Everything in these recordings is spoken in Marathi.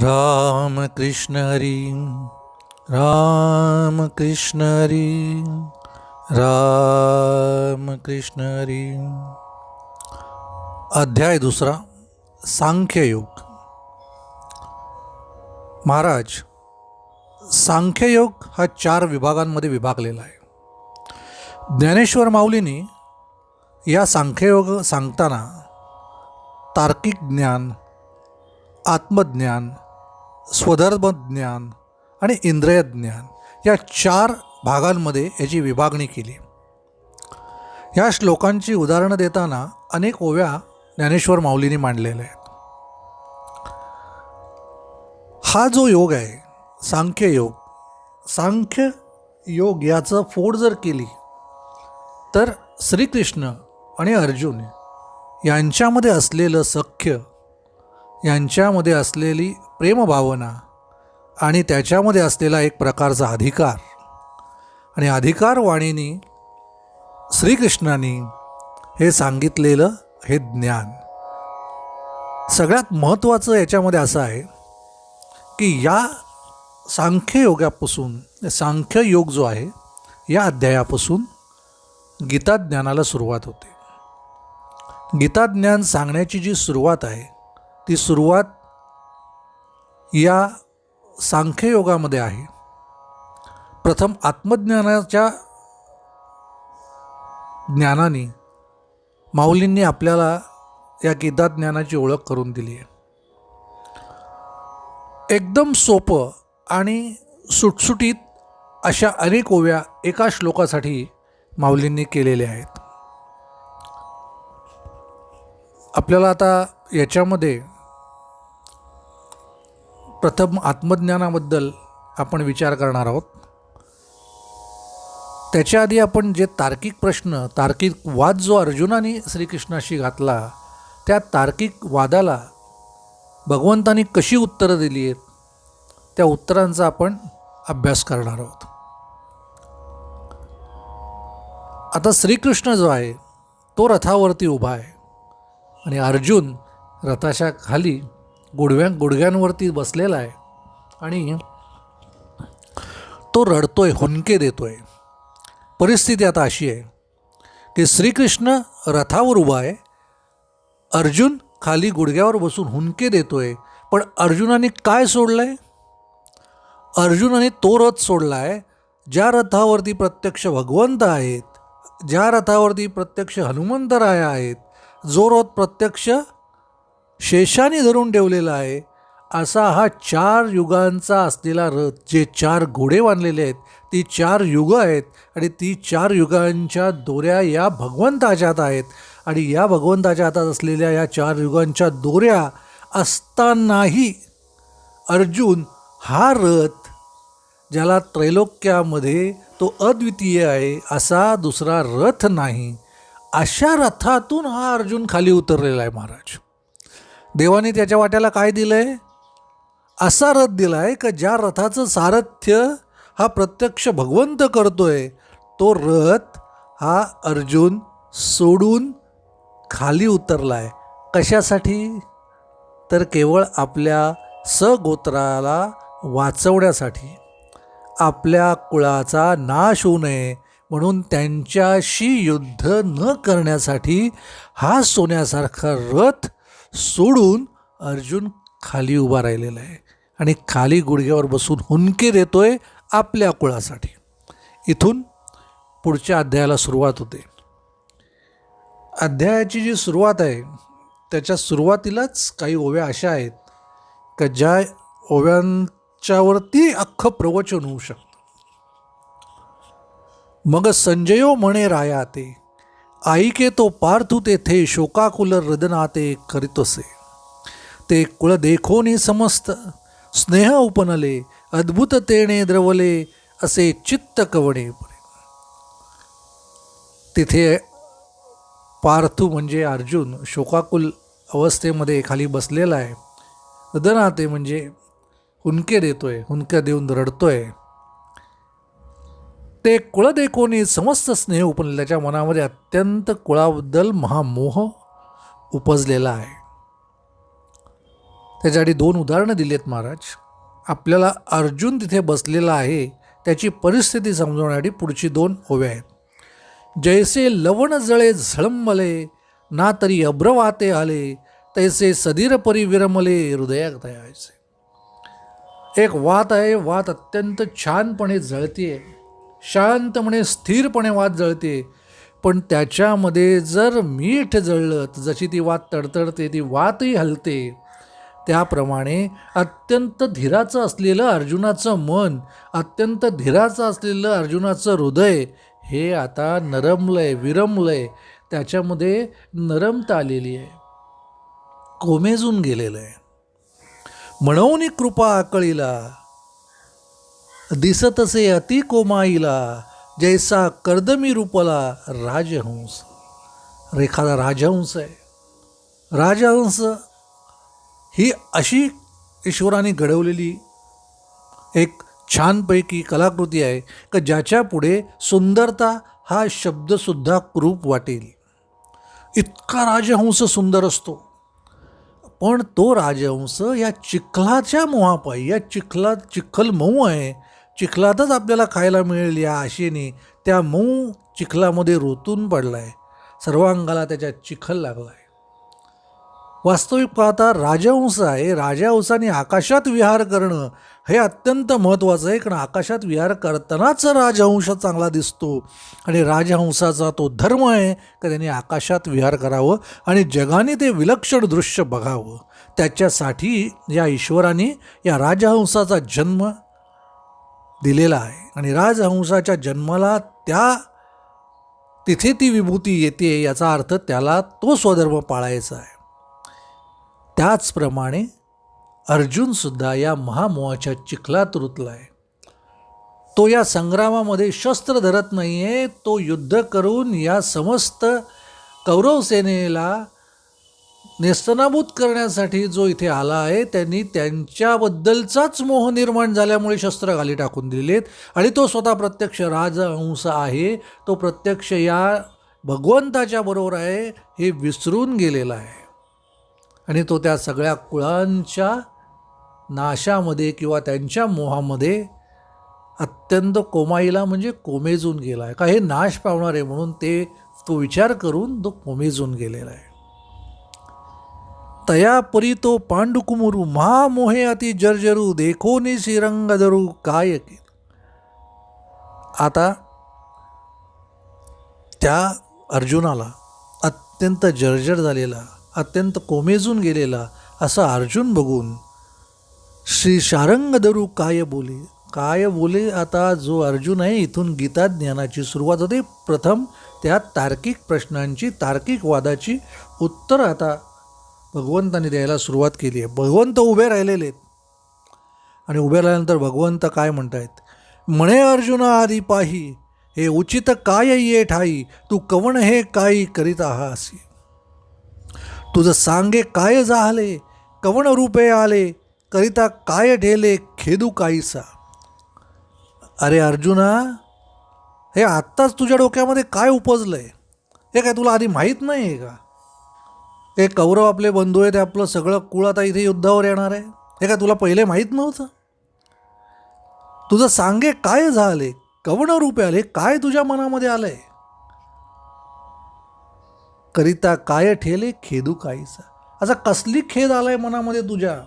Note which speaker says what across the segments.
Speaker 1: राम कृष्ण हरी राम कृष्ण हरी राम कृष्ण हरी. अध्याय दुसरा सांख्ययोग. महाराज सांख्ययोग हा चार विभागांमध्ये विभागलेला आहे. ज्ञानेश्वर माऊलीने या सांख्ययोग सांगताना तार्किक ज्ञान आत्मज्ञान स्वधर्मज्ञान आणि इंद्रिय ज्ञान या चार भागांमध्ये याची विभागणी केली. या श्लोकांची उदाहरणं देताना अनेक ओव्या ज्ञानेश्वर माऊलीने मांडलेल्या आहेत. हा जो योग आहे सांख्य योग सांख्य योग याचं फोड जर केली तर श्रीकृष्ण आणि अर्जुन यांच्यामध्ये असलेलं सख्य यांच्यामध्ये असलेली प्रेमभावना आणि त्याच्यामध्ये असलेला एक प्रकारचा अधिकार. आणि अधिकारवाणीनी श्रीकृष्णाने हे सांगितलेलं हे ज्ञान. सगळ्यात महत्त्वाचं याच्यामध्ये असं आहे की या सांख्ययोगापासून सांख्ययोग जो आहे या अध्यायापासून गीताज्ञानाला सुरुवात होते. गीताज्ञान सांगण्याची जी सुरुवात आहे ती सुरुवात या सांख्ययोगामध्ये आहे. प्रथम आत्मज्ञानाच्या ज्ञानाने माऊलींनी आपल्याला या गीताज्ञानाची ओळख करून दिली आहे. एकदम सोपं आणि सुटसुटीत अशा अनेक ओव्या एका श्लोकासाठी माऊलींनी केलेल्या आहेत. आपल्याला आता याच्यामध्ये प्रथम आत्मज्ञानाबद्दल आपण विचार करणार आहोत. त्याच्या आधी आपण जे तार्किक प्रश्न तार्किक वाद जो अर्जुनाने श्रीकृष्णाशी घातला त्या तार्किक वादाला भगवंतानी कशी उत्तरं दिली आहेत त्या उत्तरांचा आपण अभ्यास करणार आहोत. आता श्रीकृष्ण जो आहे तो रथावरती उभा आहे आणि अर्जुन रथाच्या खाली गुडव्या गुडघ्यांवरती बसलेला आहे आणि तो रडतोय हुंके देतोय. परिस्थिती आता अशी आहे की श्रीकृष्ण रथावर उभा आहे. अर्जुन खाली गुडघ्यावर बसून हुंके देतोय पण अर्जुनाने काय सोडलं आहे अर्जुनाने तो रथ सोडला आहे ज्या रथावरती प्रत्यक्ष भगवंत आहेत ज्या रथावरती प्रत्यक्ष हनुमंतराय आहेत जो रथ प्रत्यक्ष शेषाने धरून ठेवलेला आहे. असा हा चार युगांचा असलेला रथ जे चार घोडे बांधलेले आहेत ती चार युगं आहेत आणि ती चार युगांच्या दोऱ्या या भगवंताच्या हातात आहेत. आणि या भगवंताच्या हातात असलेल्या या चार युगांच्या दोऱ्या असतानाही अर्जुन हा रथ ज्याला त्रैलोक्यामध्ये तो अद्वितीय आहे असा दुसरा रथ नाही. अशा रथातून हा अर्जुन खाली उतरलेला आहे महाराज. देवाने त्याच्या वाट्याला काय दिलं आहे असा रथ दिला आहे का ज्या रथाचं सारथ्य हा प्रत्यक्ष भगवंत करतोय तो रथ हा अर्जुन सोडून खाली उतरला आहे कशासाठी? तर केवळ आपल्या सगोत्राला वाचवण्यासाठी. आपल्या कुळाचा नाश होऊ नये म्हणून त्यांच्याशी युद्ध न करण्यासाठी हा सोन्यासारखा रथ सोडून अर्जुन खाली उभा राहिलेला आहे आणि खाली गुडघ्यावर बसून हुंके देतोय आपल्या कुळासाठी. इथून पुढच्या अध्यायाला सुरुवात होते. अध्यायाची जी सुरुवात आहे त्याच्या सुरुवातीलाच काही ओव्या अशा आहेत का ज्या ओव्यांच्यावरती अख्खं प्रवचन होऊ शकतं. मग संजयो म्हणे राया ते आईके तो पार्थू तेथे शोकाकुल रदनाते करीतसे. ते कुळ देखोनी समस्त स्नेह उपनले अद्भुततेने द्रवले असे चित्त कवणे तिथे पार्थू म्हणजे अर्जुन शोकाकुल अवस्थेमध्ये खाली बसलेला आहे. हृदनाते म्हणजे हुंके देतोय हुंके देऊन रडतोय. ते कुळदेकोनी समस्त स्नेह उपनले त्याच्या मनामध्ये अत्यंत कुळाबद्दल महामोह उपजलेला आहे. त्याच्यासाठी दोन उदाहरणं दिली आहेत महाराज. आपल्याला अर्जुन तिथे बसलेला आहे त्याची परिस्थिती समजवण्यासाठी पुढची दोन ओव्या आहेत. जैसे लवण जळे झळंबले ना तरी अब्रवाते आले तैसे सदीर परिविरमले हृदयात दयायचे एक वात आहे वात अत्यंत छानपणे जळते शांतपणे स्थिरपणे वात जळते. पण त्याच्यामध्ये जर मीठ जळलं तर जशी ती वात तडतडते ती वातही हलते. त्याप्रमाणे अत्यंत धीराचं असलेलं अर्जुनाचं मन अत्यंत धीराचं असलेलं अर्जुनाचं हृदय हे आता नरमलंय विरमलंय. त्याच्यामध्ये नरमता आलेली आहे. कोमेजून गेलेलं आहे. म्हणून कृपा आकळीला. दिसतसे अति कोमाईला जैसा कर्दमी रूपला राजहंस. रेखादा राजहंस आहे. राजहंस ही अशी ईश्वराने घडवलेली एक छानपैकी कलाकृती आहे का ज्याच्या पुढे सुंदरता हा शब्दसुद्धा क्रूप वाटेल. इतका राजहंस सुंदर असतो. पण तो राजहंस या चिखलाच्या मोहापायी या चिखलात चिखल मऊ आहे चिखलातच आपल्याला खायला मिळेल या आशेने त्या मऊ चिखलामध्ये रोतून पडला आहे सर्वांगाला त्याच्या चिखल लागला आहे वास्तविक पाहता राजहंस आहे. राजहंसाने आकाशात विहार करणं हे अत्यंत महत्त्वाचं आहे. कारण आकाशात विहार करतानाच राजहंस चांगला दिसतो. आणि राजहंसाचा तो धर्म आहे का त्याने आकाशात विहार करावं आणि जगाने ते विलक्षण दृश्य बघावं. त्याच्यासाठी या ईश्वराने या राजहंसाचा जन्म दिलेला आहे. आणि राजहंसाच्या जन्माला त्या तिथे ती विभूती येते याचा अर्थ त्याला तो स्वधर्म पाळायचा आहे. त्याचप्रमाणे अर्जुनसुद्धा या महामोहाच्या चिखलात रुतला आहे तो या संग्रामामध्ये शस्त्र धरत नाही आहे तो युद्ध करून या समस्त कौरव सेनेला नेस्तनाभूत करण्यासाठी जो इथे आला आहे त्यांनी त्यांच्याबद्दलचाच मोह निर्माण झाल्यामुळे शस्त्र खाली टाकून दिलेत. आणि तो स्वतः प्रत्यक्ष राजहंस आहे. तो प्रत्यक्ष या भगवंताच्या बरोबर आहे हे विसरून गेलेला आहे. आणि तो त्या सगळ्या कुळांच्या नाशामध्ये किंवा त्यांच्या मोहामध्ये अत्यंत कोमाईला म्हणजे कोमेजून गेला आहे. का हे नाश पावणार आहे म्हणून ते तो विचार करून तो कोमेजून गेलेला आहे. तया परी तो पांडुकुमुरू महामोहे अति जर्जरू देखो श्रीरंगधरू काय आता त्या अर्जुनाला अत्यंत जर्जर झालेला अत्यंत कोमेजून गेलेला असा अर्जुन बघून श्री शारंगधरू काय बोले काय बोले आता जो अर्जुन आहे इथून गीता ज्ञानाची सुरुवात होते प्रथम त्या तार्किक प्रश्नांची तार्किक वादाची उत्तर आता भगवंताने द्यायला सुरुवात केली आहे. भगवंत उभे राहिलेले आहेत. आणि उभे राहिल्यानंतर भगवंत काय म्हणतायत? म्हणे अर्जुना आधी पाही हे उचित काय ये ठाई तू कवण हे काही करीत आहासी? तुझं सांगे काय झाले कवण रूपे आले करिता काय ढेले खेदू काहीसा? अरे अर्जुना हे आत्ताच तुझ्या डोक्यामध्ये काय उपजलं आहे हे काय तुला आधी माहीत नाही आहे का? हे कौरव आपले बंधू आहेत आपलं सगळं कुळ आता इथे युद्धावर येणार आहे. हे काय तुला पहिले माहीत नव्हतं? तुझं सांगे काय झाले? कवण रूपे आले? काय तुझ्या मनामध्ये आलंय? करिता काय ठेले खेदू काहीसा. असा कसली खेद आलाय मनामध्ये तुझ्या?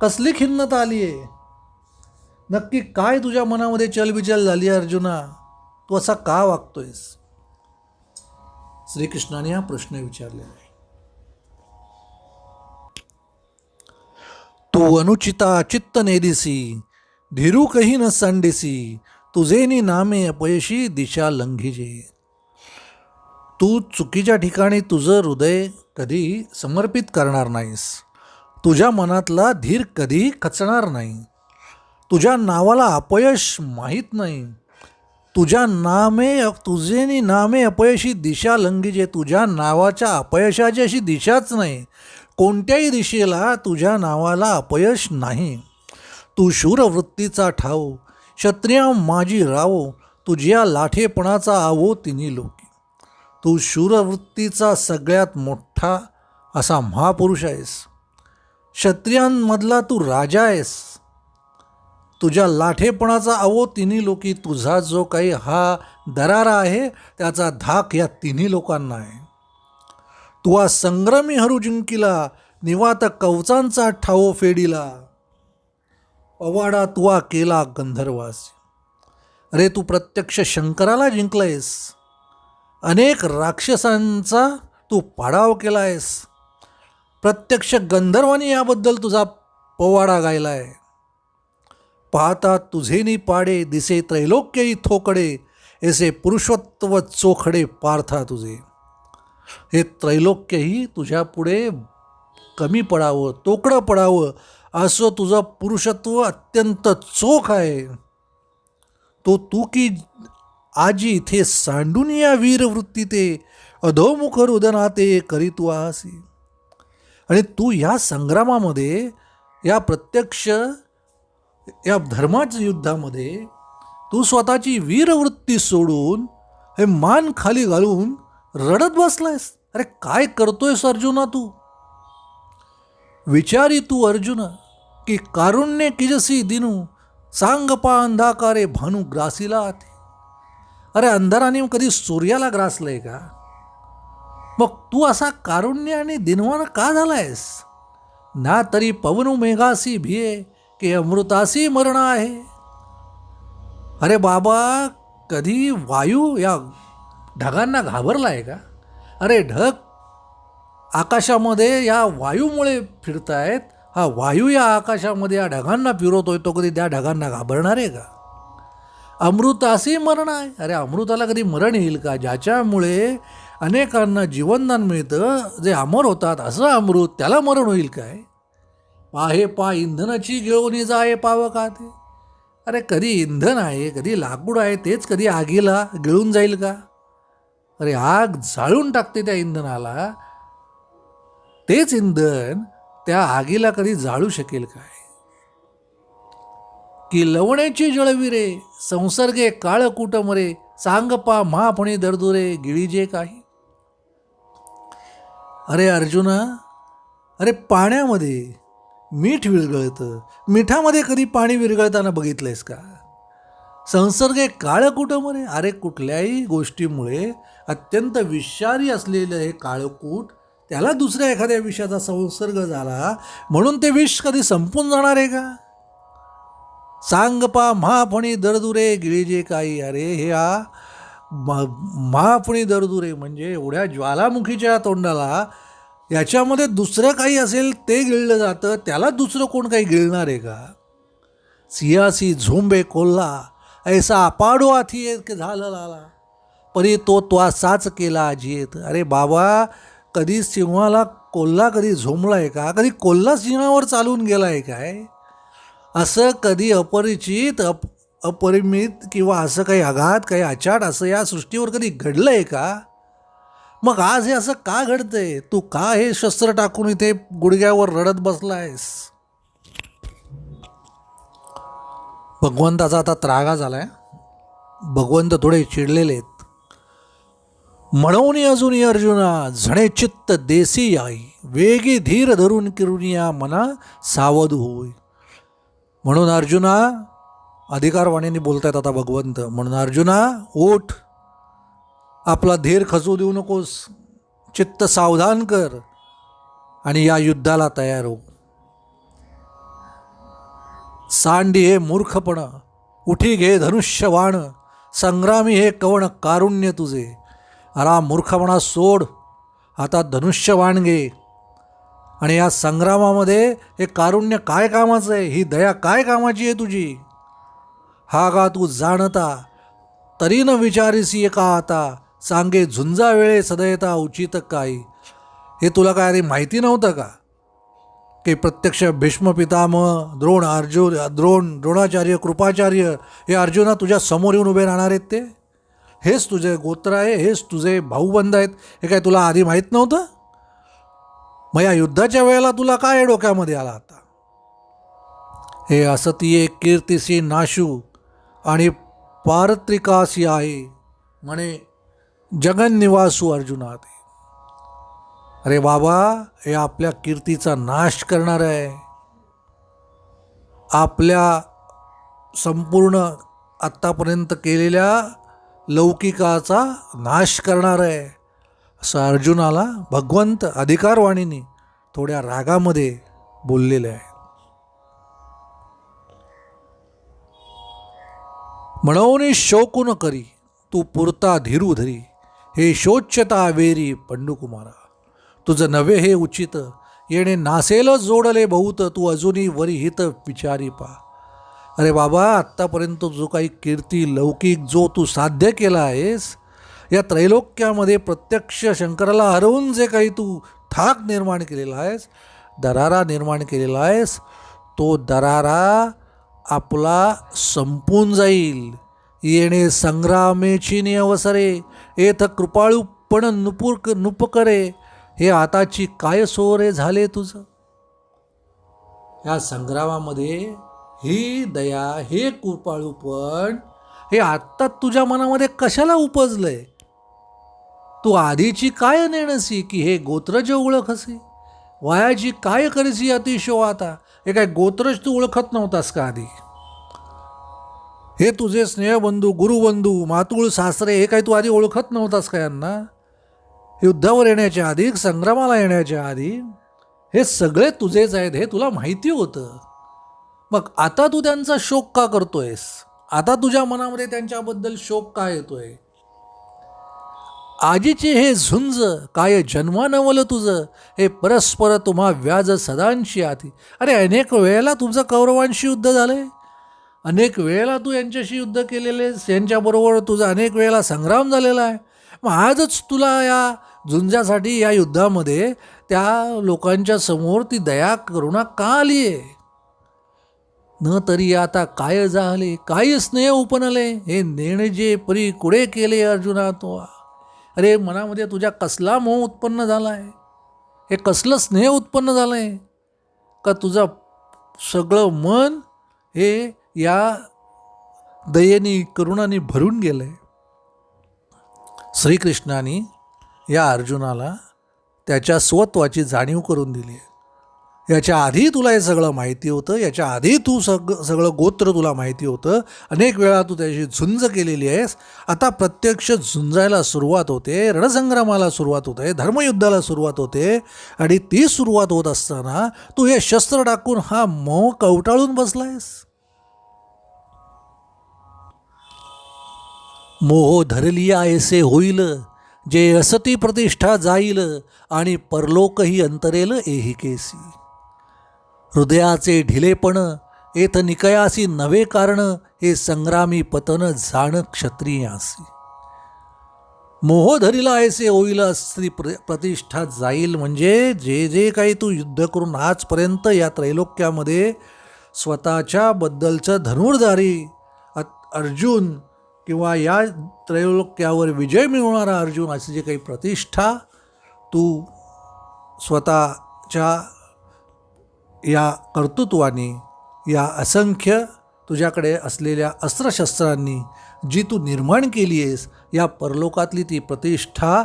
Speaker 1: कसली खिन्नता आली आहे नक्की काय तुझ्या मनामध्ये चलबिचल झाली अर्जुना? तू असा का वागतोयस? श्रीकृष्णाने हा प्रश्न विचारलेला आहे. तू अनुचिता चित्त नेदिसी धीरू कही न सांडिसी तुझेनी नामे अपयशी दिशा लंघिजे. तू चुकीच्या ठिकाणी तुझं हृदय कधी समर्पित करणार नाहीस तुझ्या मनातला धीर कधी खचणार नाही तुझ्या नावाला अपयश माहीत नाही तुझ्या नामे तुझेनी नामे अपयशी दिशा लंघिजे तुझ्या नावाच्या अपयशाची अशी दिशाच नाही कोणत्याही दिशेला तुझ्या नावाला अपयश नाही. तू शूरवृत्तीचा ठाव क्षत्रिया माझी रावो तुझ्या लाठेपणाचा आवो तिन्ही लोकी. तू शूरवृत्तीचा सगळ्यात मोठा असा महापुरुष आहेस. क्षत्रियांमधला तू राजा आहेस. तुझ्या लाठेपणाचा अवो तिन्ही लोकी तुझा जो काही हा दरारा आहे त्याचा धाक या तिन्ही लोकांना आहे. तुवा संग्रामी हरू जिंकिला निवात कवचांचा ठावो फेडिला. पवाडा तुवा केला गंधर्वास. अरे तू प्रत्यक्ष शंकराला जिंकलायस. अनेक राक्षसांचा तू पाडाव केलायस. प्रत्यक्ष गंधर्वानी याबद्दल तुझा पोवाडा गायलाय. पाहता तुझेनी पाडे दिसे त्रैलोक्यही थोकडे ऐसे पुरुषत्व चोखडे पार्था तुझे. हे त्रैलोक्यही तुझ्या पुढे कमी पडावं तोकडं पडावं असं तुझं पुरुषत्व अत्यंत चोख आहे. तो तू की आजी इथे सांडून या वीरवृत्ती ते अधोमुख रुदना ते करीत आहासी आणि तू या संग्रामामध्ये या प्रत्यक्ष या धर्माच्या युद्धामध्ये तू स्वतःची वीरवृत्ती सोडून हे मान खाली घालून रडत बसलायस. अरे काय करतोयस अर्जुना तू? विचारी तू अर्जुन की कारुण्य किजसी दिनू सांगपा अंधाकारे भानू ग्रासीला आते अरे अंधाराने कधी सूर्याला ग्रासलंय का? मग तू असा कारुण्य आणि दिनवान का झालायस? ना तरी पवनू मेघासी भिये की अमृतासी मरण आहे. अरे बाबा कधी वायू या ढगांना घाबरला आहे का? अरे ढग आकाशामध्ये या वायूमुळे फिरत आहेत हा वायू या आकाशामध्ये या ढगांना फिरवतोय तो कधी त्या ढगांना घाबरणार आहे का? अमृतासी मरण आहे. अरे अमृताला कधी मरण येईल का? ज्याच्यामुळे अनेकांना जीवनदान मिळतं. जे अमर होतात असं अमृत त्याला मरण होईल काय? पाहे पा इंधनाची घेऊन जाय पाव का ते अरे कधी इंधन आहे कधी लाकूड आहे तेच कधी आगीला गिळून जाईल का? अरे आग जाळून टाकते त्या इंधनाला. तेच इंधन त्या आगीला कधी जाळू शकेल काय? की लवण्याची जळविरे संसर्गे काळ कुटमरे सांगपा महापणे दरदुरे गिळीजे काही? अरे अर्जुना अरे पाण्यामध्ये मीठ विरघळतं. मिठामध्ये कधी पाणी विरघळताना बघितलंयस का? संसर्गे कुठं कुटमरे अरे कुठल्याही गोष्टीमुळे अत्यंत विषारी असलेलं हे काळकूट त्याला दुसऱ्या एखाद्या विषयाचा संसर्ग झाला म्हणून ते विष कधी संपून जाणार आहे का? सांग पा महाफणी दरदुरे गिळीजे काही अरे हे हा महाफणी दरदुरे म्हणजे एवढ्या ज्वालामुखीच्या तोंडाला याच्यामध्ये दुसरं काही असेल ते गिळलं जातं त्याला दुसरं कोण काही गिळणार आहे का? सियासी झोंबे कोल्हा ऐसा अपाडो आथी झालं लाला. परी तो त्वासाच केला अजित. अरे बाबा कधी सिंहाला कोल्हा कधी झोंबला आहे का? कधी कोल्हा सिंहावर चालून गेला आहे काय? असं कधी अपरिचित अप अपरिमित किंवा असं काही आघात काही आचाट असं या सृष्टीवर कधी घडलं आहे का? मग आज हे असं का घडतंय? तू का हे शस्त्र टाकून इथे गुडघ्यावर रडत बसलायस? भगवंताचा आता त्रागा झालाय. भगवंत थोडे चिडलेले आहेत. म्हणून अजून अर्जुना झणे चित्त देसी आई वेगी धीर धरून किरुनिया मना सावध होय. म्हणून अर्जुना अधिकारवाणीने बोलतायत आता भगवंत म्हणून अर्जुना ओठ आपला धीर खचू देऊ नकोस चित्त सावधान कर आणि या युद्धाला तयार हो. सांडी हे मूर्खपण उठी घे धनुष्यवाण संग्रामी हे कवण कारुण्य तुझे. अरा मूर्खपणा सोड. आता धनुष्यवाण घे. आणि या संग्रामामध्ये हे कारुण्य काय कामाचं आहे? ही दया काय कामाची आहे तुझी? हा का तू जाणता. तरी न विचारीसी का आता. सांगे झुंजा वेळे सदयता उचित काही. हे तुला काय अरे माहिती नव्हतं का? की प्रत्यक्ष भीष्म पितामह द्रोण अर्जुन द्रोण द्रोणाचार्य कृपाचार्य हे अर्जुना तुझ्या समोर येऊन उभे राहणार आहेत ते? हेच तुझे गोत्र आहे हेच तुझे भाऊबंध आहेत. हे काय तुला आधी माहीत नव्हतं? मग या युद्धाच्या वेळेला तुला काय डोक्यामध्ये आला आता? हे असतीये कीर्तिसी नाशू आणि पारत्रिकासी आहे म्हणे जगन्निवासू अर्जुना ते अरे बाबा हे आपल्या कीर्तीचा नाश करणार आहे. आपल्या संपूर्ण आत्तापर्यंत केलेल्या लौकिकाचा नाश करणार आहे. असं अर्जुनाला भगवंत अधिकारवाणीने थोड्या रागामध्ये बोललेले आहे. म्हणून शोकू न करी तू पुरता धीरू धरी हे शोच्यता वेरी पंडुकुमारा. तुझं नवे हे उचित येणे नासेल जोडले बहुत तू अजूनही वरी हित विचारी पा. अरे बाबा आत्तापर्यंत जो काही कीर्ती लौकिक जो तू साध्य केला आहेस या त्रैलोक्यामध्ये प्रत्यक्ष शंकराला हरवून जे काही तू थाक निर्माण केलेला आहेस दरारा निर्माण केलेला आहेस तो दरारा आपला संपून जाईल. येणे संग्रामेची नि अवसरे येथ कृपाळूपण नुपूर नुपकरे हे आताची काय सोरे झाले तुझं? या संग्रामामध्ये ही दया हे कृपाळूपण हे आत्ता तुझ्या मनामध्ये कशाला उपजलंय? तू आधीची काय नेणसी की हे गोत्रज ओळखसी? वयाची काय करसी अतिशो आता? हे काय गोत्रज तू ओळखत नव्हतास का आधी? हे तुझे स्नेहबंधू गुरुबंधू मातुळ सासरे हे काय तू आधी ओळखत नव्हतास का यांना? युद्धावर येण्याच्या आधी संग्रामाला येण्याच्या आधी हे सगळे तुझेच आहेत हे तुला माहिती होतं. मग आता तू त्यांचा शोक का करतोयस? आता तुझ्या मनामध्ये त्यांच्याबद्दल शोक का येतोय? आजीचे हे झुंज काय जन्मानवलं तुझं? हे परस्पर तुम्हा व्याज सदांशी आधी. अरे अनेक वेळेला तुझं कौरवांशी युद्ध झालंय. अनेक वेळेला तू यांच्याशी युद्ध केलेलेस. यांच्याबरोबर तुझा अनेक वेळेला संग्राम झालेला आहे. मग आजच तुला या झुंजासाठी या युद्धामध्ये त्या लोकांच्या समोर ती दया करुणा का आली आहे न तरी आता काय झाले काय स्नेह उपनले? हे नेणे जे परी कुडे केले अर्जुना तो? अरे मनामध्ये तुझ्या कसला मोह उत्पन्न झाला आहे हे कसलं स्नेह उत्पन्न झालं आहे का तुझं सगळं मन हे या दयेनी करुणाने भरून गेलं आहे श्रीकृष्णाने या अर्जुनाला त्याच्या स्वत्वाची जाणीव करून दिली आहे. याच्या आधी तुला हे सगळं माहिती होतं याच्या आधी तू सग सगळं गोत्र तुला माहिती होतं. अनेक वेळा तू त्याची झुंज केलेली आहेस. आता प्रत्यक्ष झुंजायला सुरुवात होते रणसंग्रामाला सुरुवात होते धर्मयुद्धाला सुरुवात होते आणि ती सुरुवात होत असताना तू हे शस्त्र टाकून हा मोह कवटाळून बसलायस. मोह धरलिया ऐसे होईल जे असती प्रतिष्ठा जाईल आणि परलोकही अंतरेल एहिकेसी हृदयाचे ढिलेपण येथ निकयासी नवे कारण हे संग्रामी पतन जाण क्षत्रियासी. मोहधरीला ऐसे होईल स्त्री प्र प्रतिष्ठा जाईल म्हणजे जे जे काही तू युद्ध करून आजपर्यंत या त्रैलोक्यामध्ये स्वतःच्या बद्दलचं धनुर्धारी अर्जुन किंवा या त्रैलोक्यावर विजय मिळवणारा अर्जुन अशी जे काही प्रतिष्ठा तू स्वतःच्या या कर्तृत्वाने या असंख्य तुझ्याकडे असलेल्या अस्त्रशस्त्रांनी जी तू निर्माण केली आहेस या परलोकातली ती प्रतिष्ठा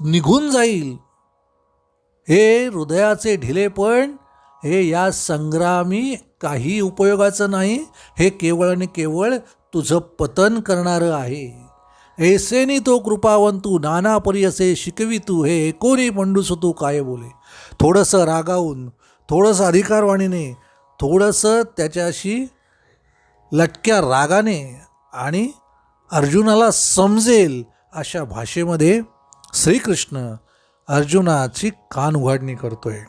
Speaker 1: निघून जाईल. हे हृदयाचे ढिलेपण हे या संग्रामी काही उपयोगाचं नाही हे केवळ आणि केवळ तुझं पतन करणारं आहे. ऐसेनी तो कृपावंतू नाना परी असे शिकवी तू हे एकोणी पंडूस तू काय बोले. थोडंसं रागावून थोडंसं अधिकारवाणीने थोडंसं त्याच्याशी लटक्या रागाने आणि अर्जुनाला समजेल अशा भाषेमध्ये श्रीकृष्ण अर्जुनाची कान उघाडणी करतोय.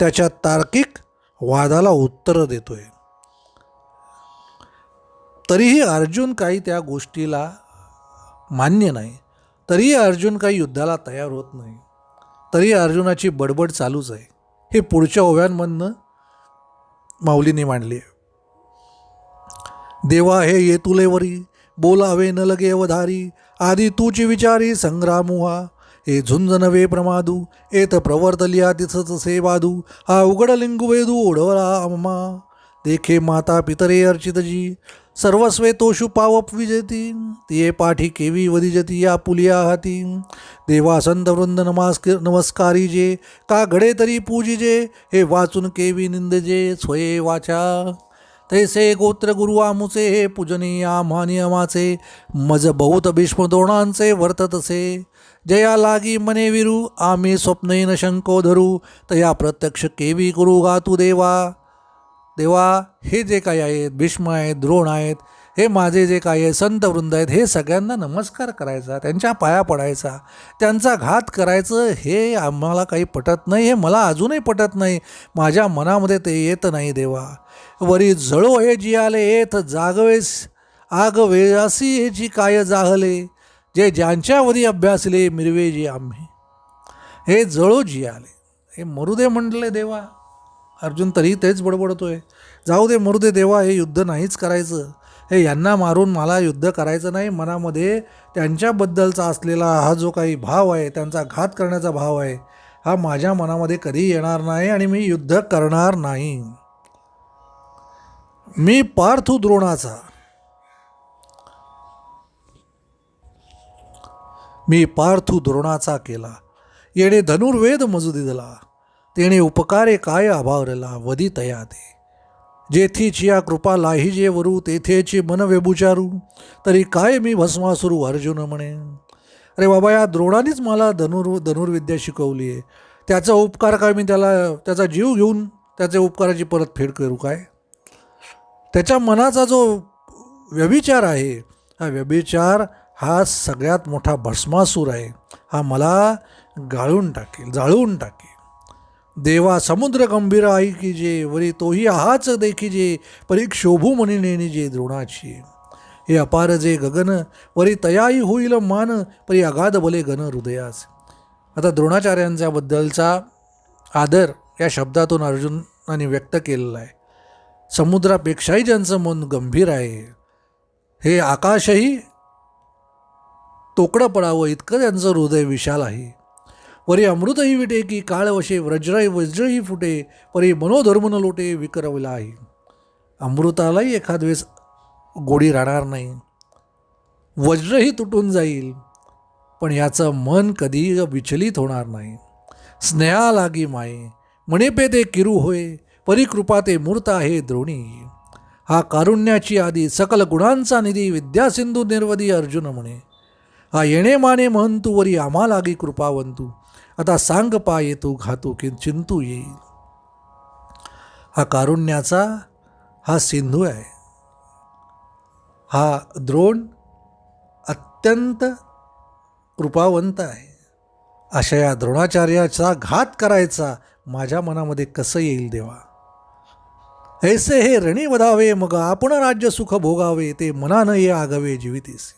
Speaker 1: त्याच्या तार्किक वादाला उत्तरं देतोय. तरीही अर्जुन काही त्या गोष्टीला मान्य नाही. तरीही अर्जुन काही युद्धाला तयार होत नाही. तरी अर्जुनाची बडबड चालूच आहे. हे पुढच्या ओव्यांमधनं माऊलीने मांडली आहे. देवा हे येतुलेवरी बोलावे न लगे अवधारी आधी तूची विचारी संग्रामुहा हे. झुंज नवे प्रमादू एत प्रवर्तलिया तिसच से बादू हा उघड लिंगू वेदू ओढवला अम्मा देखे माता पितरे अर्चितजी सर्वस्वे तोषु पावप विजयती। तिये पाठी केवी वदिजती या पुलिया हाती देवा संतवृंद नमास्क नमस्कारी जे का घडे तरी पूजिजे हे वाचून केवी निंदजे स्वये वाचा। तैसे गोत्र गुरु आमुचे हे पूजनीय आमानियमाचे मज बहुत भीष्म द्रोणांचे वर्ततसे जया लागी मने विरू आम्ही स्वप्नेन शंको धरू तया प्रत्यक्ष केवी गुरु गातु देवा। देवा हे जे काही आहेत भीष्म आहेत द्रोण आहेत हे माझे जे काही आहे संत वृंद आहेत हे सगळ्यांना नमस्कार करायचा त्यांच्या पाया पडायचा त्यांचा घात करायचं हे आम्हाला काही पटत नाही हे मला अजूनही पटत नाही. माझ्या मनामध्ये ते येत नाही देवा. वरी जळो हे जी आले येत जागवेस आग वेळासी हे जी काय जाहले जे ज्यांच्यावरी अभ्यासले मिरवे जी आम्ही. हे जळो जी आले हे मरुदे म्हटले देवा. अर्जुन तरी तेच बडबडतोय. जाऊ दे मरू दे देवा हे युद्ध नाहीच करायचं. हे यांना मारून मला युद्ध करायचं नाही. मनामध्ये त्यांच्याबद्दलचा असलेला हा जो काही भाव आहे त्यांचा घात करण्याचा भाव आहे हा माझ्या मनामध्ये कधी येणार नाही आणि मी युद्ध करणार नाही. मी पार्थू द्रोणाचा. मी पार्थू द्रोणाचा केला. येणे धनुर्वेद मजुदी दिला तेणे उपकारे काय अभावरला वदी तया ते. जेथीची या कृपा लाहिजे वरू तेथेची मन व्यभुचारू तरी काय मी भस्मासुरू अर्जुन म्हणे? अरे बाबा या द्रोणानेच मला धनुर् धनुर्विद्या शिकवली आहे. त्याचा उपकार काय मी त्याला त्याचा जीव घेऊन त्याच्या उपकाराची परतफेड करू काय? त्याच्या मनाचा जो व्यभिचार आहे हा व्यभिचार हा सगळ्यात मोठा भस्मासूर आहे. हा मला गाळून टाकेल जाळून टाकेल. देवा समुद्र गंभीर आई जे वरी तोही हाच देखीजे परी शोभू म्हणी नेणी जे द्रोणाची. हे अपार जे गगन वरी तयाही होईल मान परी अगाध भले गण हृदयास. आता द्रोणाचार्यांच्याबद्दलचा आदर या शब्दातून अर्जुनाने व्यक्त केलेला आहे. समुद्रापेक्षाही ज्यांचं मन गंभीर आहे हे आकाशही तोकडं पडावं इतकं त्यांचं हृदय विशाल आहे. वरी अमृतही विटे की काळवशे वशे वज्रही फुटे परी मनोधर्मन लोटे विकरवला आहे. अमृतालाही एखाद वेळेस गोडी राहणार नाही. वज्रही तुटून जाईल पण याचं मन कधी विचलित होणार नाही. स्नेहा लागी माये मणेपे ते किरू होय परिकृपा ते मूर्त आहे द्रोणी. हा कारुण्याची आदी सकल गुणांचा निधी विद्यासिंधू निर्वदी अर्जुन म्हणे हा येणे माने म्हणतू वरी आम्हालागी कृपावंतू. आता सांग पा येतो घातू की चिंतू येईल. हा कारुण्याचा हा सिंधू आहे. हा द्रोण अत्यंत कृपावंत आहे. अशा या द्रोणाचार्याचा घात करायचा माझ्या मनामध्ये कसं येईल देवा? ऐसे हे रणी वधावे मग आपण राज्य सुख भोगावे ते मनानं ये आगवे जीवितीस.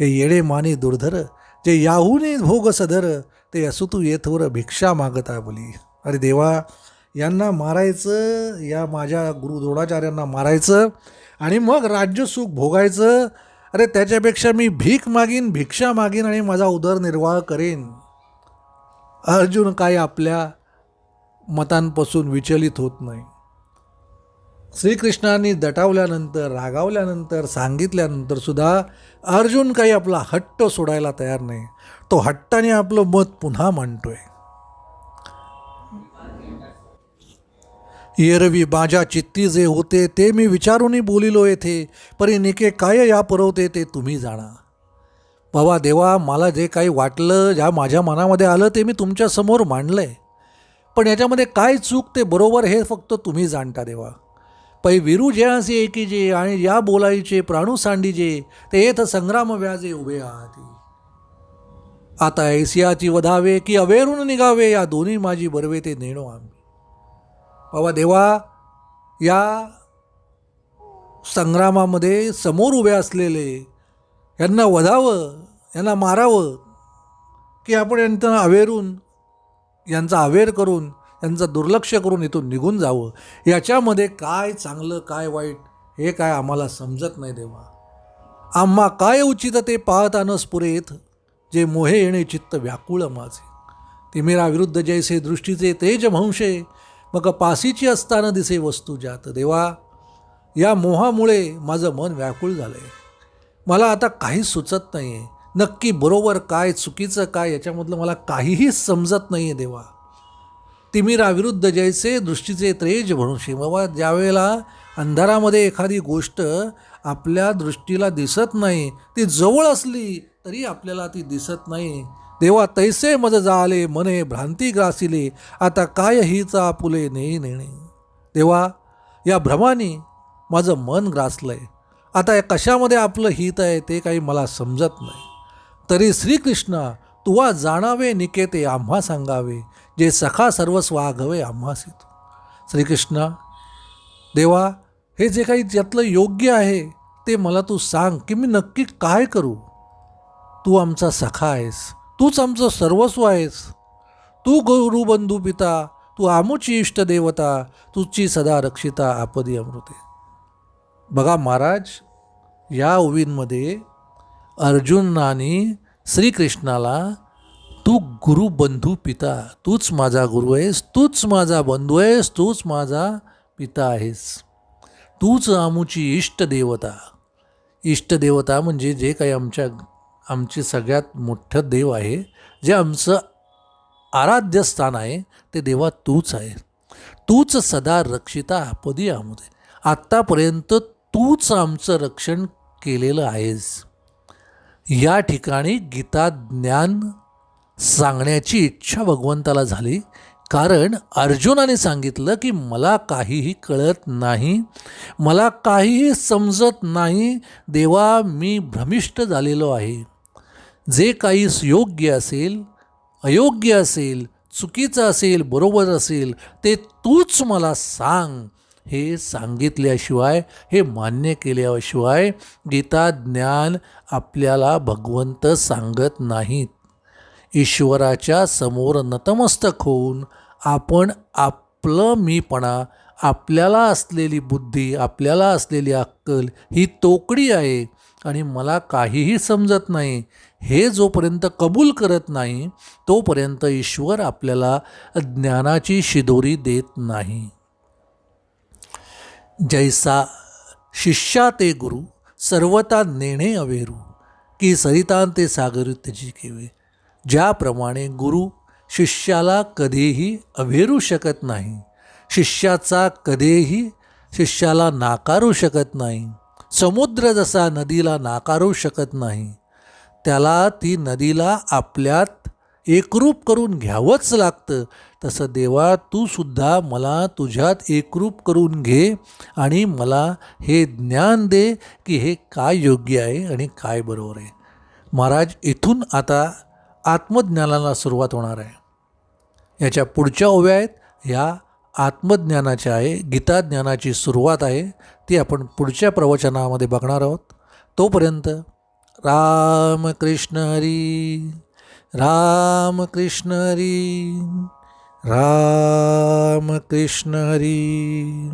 Speaker 1: हे येडे माने दुर्धर जे याहूने भोग सदर ते असू तू येथवर भिक्षा मागता बोली. अरे देवा यांना मारायचं या माझ्या गुरु द्रोणाचार्यांना मारायचं आणि मग राज्य सुख भोगायचं. अरे त्याच्यापेक्षा मी भीक मागीन भिक्षा मागीन आणि माझा उदरनिर्वाह करेन. अर्जुन काय आपल्या मतांपासून विचलित होत नाही. श्रीकृष्णांनी दटावल्यानंतर रागावल्यानंतर सांगितल्यानंतर सुद्धा अर्जुन काही आपला हट्ट सोडायला तयार नाही. तो हट्टाने आपलं मत पुन्हा मांडतोय. येरवी माझ्या चित्ती जे होते ते मी विचारूनही बोलिलो येथे परी निके काय या परवते ते तुम्ही जाणा. बाबा देवा मला जे काही वाटलं ज्या माझ्या मनामध्ये आलं ते मी तुमच्यासमोर मांडलं आहे पण याच्यामध्ये काय चूक ते बरोबर हे फक्त तुम्ही जाणता देवा. पै विरू जयासी असे एकीजे आणि या बोलायचे प्राणू सांडीजे ते येथ संग्राम व्याजे उभे आहात. आता ऐसियाची वधावे की अवेरून निघावे या दोन्ही माझी बरवे ते नेणो आम्ही. बाबा देवा या संग्रामामध्ये समोर उभे असलेले यांना वधावं यांना मारावं की आपण यांना अवेरून यांचा अवेर करून यांचं दुर्लक्ष करून इथून निघून जावं? याच्यामध्ये काय चांगलं काय वाईट हे काय आम्हाला समजत नाही देवा. आम्हा काय उचित ते पाहताना पुरेत जे मोहे येणे चित्त व्याकुळ माझे. तिमिराविरुद्ध जैसे दृष्टीचे तेज भंशे मग पासीची असताना दिसे वस्तू जात देवा. या मोहामुळे माझं मन व्याकुळ झालं आहे मला आता काहीच सुचत नाही आहे नक्की बरोबर काय चुकीचं काय याच्यामधलं मला काहीही समजत नाही आहे देवा तिमिराविरुद्ध जैसे दृष्टीचे त्रेज म्हणून बाबा ज्यावेळेला अंधारामध्ये एखादी गोष्ट आपल्या दृष्टीला दिसत नाही ती जवळ असली तरी आपल्याला ती दिसत नाही. देवा तैसे मज जाले मने भ्रांती ग्रासिले आता काय हीचा पुले नेई नेणे. देवा या भ्रमाने माझं मन ग्रासलं आहे आता या कशामध्ये आपलं हित आहे ते काही मला समजत नाही. तरी श्रीकृष्णा तुवा जाणावे निकेते आम्हा सांगावे जे सखा सर्वस्व आघवे आम्हासी श्रीकृष्ण श्रीकृष्णा देवा हे जे काही ज्यातलं योग्य आहे ते मला तू सांग की मी नक्की काय करू? तू आमचा सखा आहेस. तूच आमचं सर्वस्व आहेस. तू गुरु बंधू पिता तू आमुची इष्ट देवता तुझची सदा रक्षिता आपदी अमृते. बघा महाराज या ओवींमध्ये अर्जुनाने श्रीकृष्णाला तू गुरु बंधू पिता तूच माझा गुरु आहेस तूच माझा बंधू आहेस तूच माझा पिता आहेस. तूच आमुची इष्ट देवता. इष्ट देवता म्हणजे जे काही आमच्या आमचे सगळ्यात मोठं देव आहे. जे आमचं आराध्य स्थान आहे ते देवा तूच आहे. तूच सदा रक्षिता आपदी आमुदे. आत्तापर्यंत तूच आमचं रक्षण केलेलं आहेस. या ठिकाणी गीता ज्ञान सांगण्याची इच्छा भगवंताला झाली. कारण अर्जुनाने सांगितलं की मला काहीही कळत नाही. मला काहीही समजत नाही. देवा मी भ्रमिष्ट झालेलो आहे. जे काही योग्य असेल अयोग्य असेल चुकीचं असेल बरोबर असेल ते तूच मला सांग. हे सांगितल्याशिवाय हे मान्य केल्याशिवाय गीता ज्ञान आपल्याला भगवंत सांगत नाहीत. ईश्वराच्या समोर नतमस्तक होऊन आपण आपलं मीपणा आपल्याला असलेली बुद्धी आपल्याला असलेली अक्कल ही तोकडी आहे. आणि मला काहीही समजत नाही हे जोपर्यंत कबूल करत नाही तोपर्यंत ईश्वर आपल्याला ज्ञानाची शिदोरी देत नाही. जैसा शिष्या ते गुरु सर्वता नेणे अवेरू की सरितांते ते सागर त्याची केवे. ज्याप्रमाणे गुरु शिष्याला कधीही अवेरू शकत नाही शिष्याचा कधीही शिष्याला नाकारू शकत नाही समुद्र जसा नदीला नाकारू शकत नाही त्याला ती नदीला आपल्यात एकरूप करून घ्यावंच लागतं. तसं देवा तू सुद्धा मला तुझ्यात एकरूप करून घे आणि मला हे ज्ञान दे की हे काय योग्य आहे आणि काय बरोबर आहे. महाराज इथून आता आत्मज्ञानाला सुरुवात होणार आहे. याच्या पुढच्या ओव्या आहेत ह्या आत्मज्ञानाची आहे गीताज्ञानाची सुरुवात आहे ती आपण पुढच्या प्रवचनामध्ये बघणार आहोत. तोपर्यंत राम कृष्ण हरी राम कृष्ण हरी राम कृष्ण हरी.